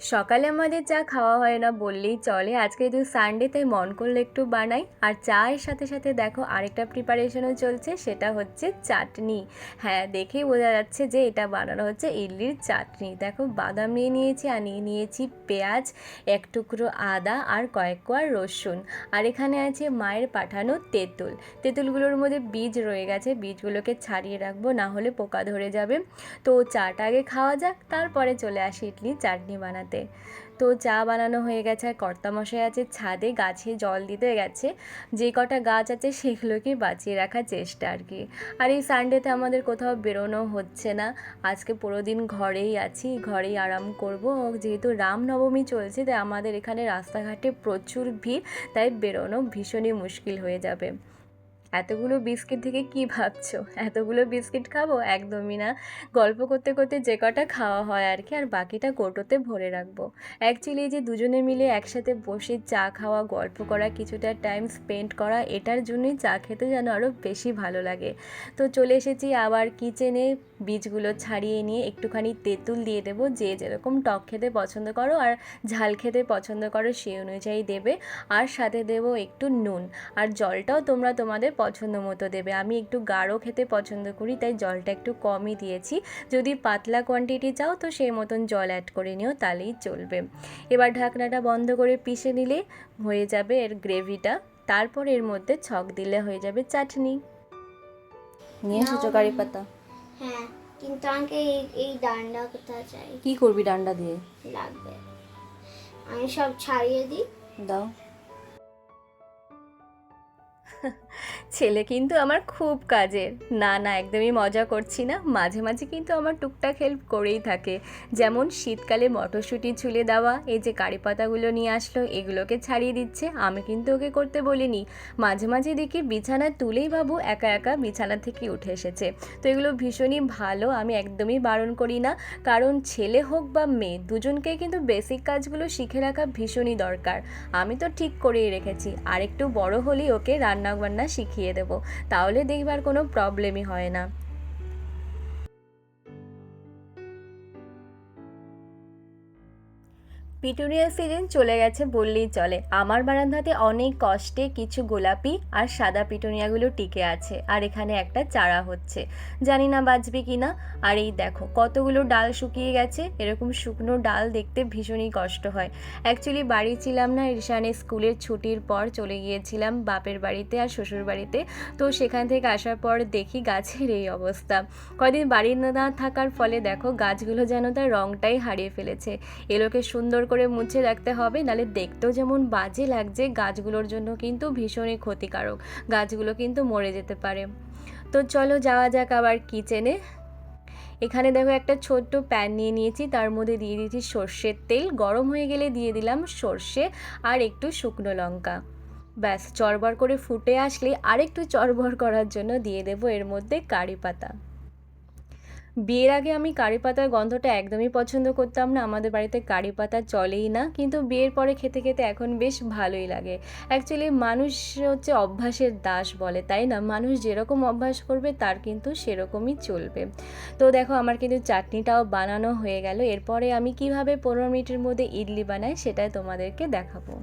সকালে আমাদের চা খাওয়া হয় না বললেই চলে। আজকে যেহেতু সানডে তাই মন করলে একটু বানাই। আর চায়ের সাথে সাথে দেখো আরেকটা প্রিপারেশনও চলছে, সেটা হচ্ছে চাটনি। হ্যাঁ দেখেই বোঝা যাচ্ছে যে এটা বানানো হচ্ছে ইডলির চাটনি। দেখো বাদাম নিয়ে নিয়েছি, আর নিয়ে নিয়েছি পেঁয়াজ, এক টুকরো আদা, আর কয়েক কোয়া রসুন। আর এখানে আছে মায়ের পাঠানো তেঁতুল। তেঁতুলগুলোর মধ্যে বীজ রয়ে গেছে, বীজগুলোকে ছাড়িয়ে রাখব, না হলে পোকা ধরে যাবে। তো চাটা আগে খাওয়া যাক, তারপরে চলে আসি ইডলি চাটনি বানাতে। তো চা বানানো হয়ে গেছে আর কর্তামশাই আছে ছাদে, গাছে জল দিতে গেছে। যে কটা গাছ আছে সেগুলোকে বাঁচিয়ে রাখার চেষ্টা আর কি। আর এই সানডেতে আমাদের কোথাও বেরোনো হচ্ছে না। আজকে পুরো দিন ঘরেই আছি, ঘরেই আরাম করব। যেহেতু রামনবমী চলছে, তাই আমাদের এখানে রাস্তাঘাটে প্রচুর ভিড়, তাই বেরোনো ভীষণই মুশকিল হয়ে যাবে। এতগুলো বিস্কিট থেকে কি ভাবছ? এতগুলো বিস্কিট খাব? একদমই না। গল্প করতে করতে যে কটা খাওয়া হয় আর কি, আর বাকিটা কৌটোতে ভরে রাখব। অ্যাকচুয়ালি যে দুজনে মিলে একসাথে বসে চা খাওয়া, গল্প করা, কিছুটা টাইম স্পেন্ড করা, এটার জন্যই চা খেতে যেন আরও বেশি ভালো লাগে। তো চলে এসেছি আবার কিচেনে বীজগুলো ছাড়িয়ে নিয়ে একটুখানি তেঁতুল দিয়ে দেবো। যে যেরকম টক খেতে পছন্দ করো আর ঝাল খেতে পছন্দ করো, সেই অনুযায়ী দেবে। আর সাথে দেবো একটু নুন। আর জলটাও তোমরা তোমাদের পছন্দ মতো দেবে। আমি একটু গাঢ় খেতে পছন্দ করি তাই জলটা একটু কমই দিয়েছি। যদি পাতলা কোয়ান্টিটি চাও তো সেই মতন জল অ্যাড করে নিও তাহলেই চলবে। এবার ঢাকনাটা বন্ধ করে পিষে নিলে হয়ে যাবে এর গ্রেভিটা। তারপর এর মধ্যে ছক দিলে হয়ে যাবে চাটনি। নিয়ে এসেছ কারি পাতা? হ্যাঁ কিন্তু আমাকে এই এই ডান্ডা কোথায় চাই? কি করবি ডান্ডা দিয়ে? লাগবে। আমি সব ছাড়িয়ে দিই। দাও। ছেলে কিন্তু আমার খুব কাজের। না না, একদমই মজা করছি না। মাঝে মাঝে কিন্তু আমার টুকটাক হেল্প করেই থাকে। যেমন শীতকালে মটরশুঁটি ছুলে দেওয়া, এই যে কারি পাতাগুলো নিয়ে আসলো, এগুলোকে ছাড়িয়ে দিচ্ছে। আমি কিন্তু ওকে করতে বলিনি। মাঝে মাঝে দেখি বিছানা তুলেই বাবু একা একা বিছানা থেকে উঠে এসেছে। তো এগুলো ভীষণই ভালো, আমি একদমই বারণ করি না। কারণ ছেলে হোক বা মেয়ে, দুজনকেই কিন্তু বেসিক কাজগুলো শিখে রাখা ভীষণই দরকার। আমি তো ঠিক করেই রেখেছি। আর একটু বড় হলেই ওকে রান্না বান্না শিখিয়ে দেবো। তাহলে দেখবার কোনো প্রবলেমই হয় না। পিটুনিয়া সিজন চলে গেছে বললেই চলে। আমার বারান্দাতে অনেক কষ্টে কিছু গোলাপি আর সাদা পিটুনিয়াগুলো টিকে আছে আর এখানে একটা চারা হচ্ছে। জানি না বাঁচবে কি না। আর এই দেখো, কতগুলো ডাল শুকিয়ে গেছে। এরকম শুকনো ডাল দেখতে ভীষণই কষ্ট হয়। অ্যাকচুয়ালি বাড়ি ছিলাম না, ঈশানের স্কুলের ছুটির পর চলে গিয়েছিলাম বাপের বাড়িতে আর শ্বশুর বাড়িতে। তো সেখান থেকে আসার পর দেখি গাছের এই অবস্থা। কদিন বাড়ি না থাকার ফলে দেখো গাছগুলো যেন তার রংটাই হারিয়ে ফেলেছে। এলোকে সুন্দর করে মুছে রাখতে হবে, নালে দেখতেও যেমন বাজে লাগছে, গাছগুলোর জন্য কিন্তু ভীষণই ক্ষতিকারক, গাছগুলো কিন্তু মরে যেতে পারে। তো চলো যাওয়া যাক আবার কিচেনে এখানে দেখো একটা ছোট্ট প্যান নিয়ে নিয়েছি, তার মধ্যে দিয়ে দিয়েছি সর্ষের তেল, গরম হয়ে গেলে দিয়ে দিলাম সর্ষে আর একটু শুকনো লঙ্কা। ব্যাস চরবর করে ফুটে আসলে আরেকটু চরবর করার জন্য দিয়ে দেবো এর মধ্যে কারি পাতা। বিয়ের আগে আমি কারি পাতার গন্ধটা একদমই পছন্দ করতাম না। আমাদের বাড়িতে কারি পাতা চলেই না। কিন্তু বিয়ের পরে খেতে খেতে এখন বেশ ভালোই লাগে। অ্যাকচুয়ালি মানুষ হচ্ছে অভ্যাসের দাস বলে, তাই না? মানুষ যেরকম অভ্যাস করবে তার কিন্তু সেরকমই চলবে। তো দেখো, আমার কিন্তু চাটনিটাও বানানো হয়ে গেল। এরপরে আমি কীভাবে পনেরো মিনিটের মধ্যে ইডলি বানাই সেটাই তোমাদেরকে দেখাবো।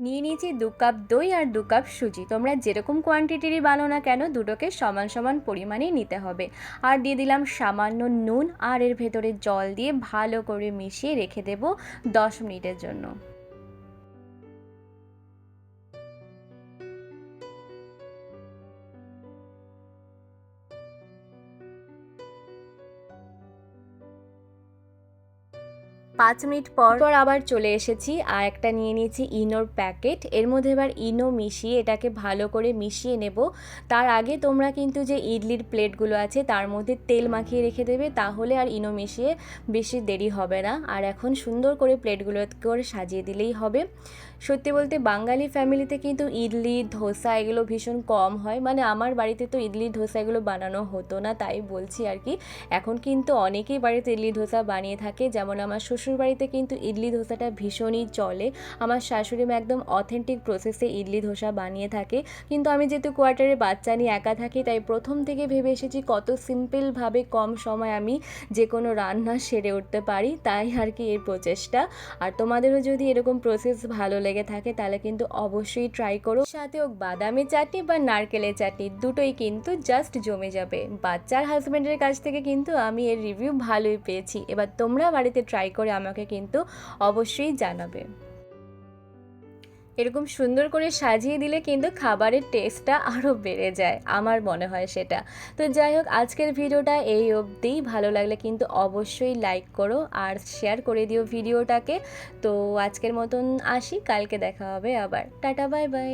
নিয়ে নিয়েছি দু কাপ দই আর দু কাপ সুজি। তোমরা যেরকম কোয়ান্টিটিরই বানো না কেন, দুটোকে সমান সমান পরিমাণে নিতে হবে। আর দিয়ে দিলাম সামান্য নুন আর এর ভেতরে জল দিয়ে ভালো করে মিশিয়ে রেখে দেবো দশ মিনিটের জন্য। পাঁচ মিনিট পর পর আবার চলে এসেছি, আর একটা নিয়ে নিয়েছি ইনোর প্যাকেট। এর মধ্যে এবার ইনো মিশিয়ে এটাকে ভালো করে মিশিয়ে নেব। তার আগে তোমরা কিন্তু যে ইডলির প্লেটগুলো আছে, তার মধ্যে তেল মাখিয়ে রেখে দেবে, তাহলে আর ইনো মিশিয়ে বেশি দেরি হবে না। আর এখন সুন্দর করে প্লেটগুলো করে সাজিয়ে দিলেই হবে। সত্যি বলতে বাঙালি ফ্যামিলিতে কিন্তু ইডলি, ধোসা এগুলো ভীষণ কম হয়। মানে আমার বাড়িতে তো ইডলি, ধোসা এগুলো বানানো হতো না, তাই বলছি আর কি। এখন কিন্তু অনেকেই বাড়িতে ইডলি, ধোসা বানিয়ে থাকে। যেমন আমার শ্বশুর বাড়িতে কিন্তু ইডলি ধোসাটা ভীষণই চলে। আমার শাশুড়ি মা একদম অথেন্টিক প্রসেসে ইডলি ধোসা বানিয়ে থাকে। কিন্তু আমি যেহেতু কোয়ার্টারে বাচ্চা নিয়ে একা থাকি, তাই প্রথম থেকে ভেবে এসেছি কত সিম্পলভাবে কম সময় আমি যে কোনো রান্না সেরে উঠতে পারি, তাই আর কি এর প্রচেষ্টা। আর তোমাদেরও যদি এরকম প্রসেস ভালো লেগে থাকে, তাহলে কিন্তু অবশ্যই ট্রাই করো। সাথে হোক বাদামি চাটনি বা নারকেলের চাটনি, দুটোই কিন্তু জাস্ট জমে যাবে। বাচ্চার হাজব্যান্ডের কাছ থেকে কিন্তু আমি এর রিভিউ ভালোই পেয়েছি। এবার তোমরা বাড়িতে ট্রাই করে আমাকে কিন্তু অবশ্যই জানাবে। এরকম সুন্দর করে সাজিয়ে দিলে কিন্তু খাবারের টেস্টটা আরও বেড়ে যায়, আমার মনে হয় সেটা। তো যাই হোক, আজকের ভিডিওটা এই অবধিই ভালো লাগলে কিন্তু অবশ্যই লাইক করো আর শেয়ার করে দিও ভিডিওটাকে। তো আজকের মতন আসি, কালকে দেখা হবে আবার। Tata bye bye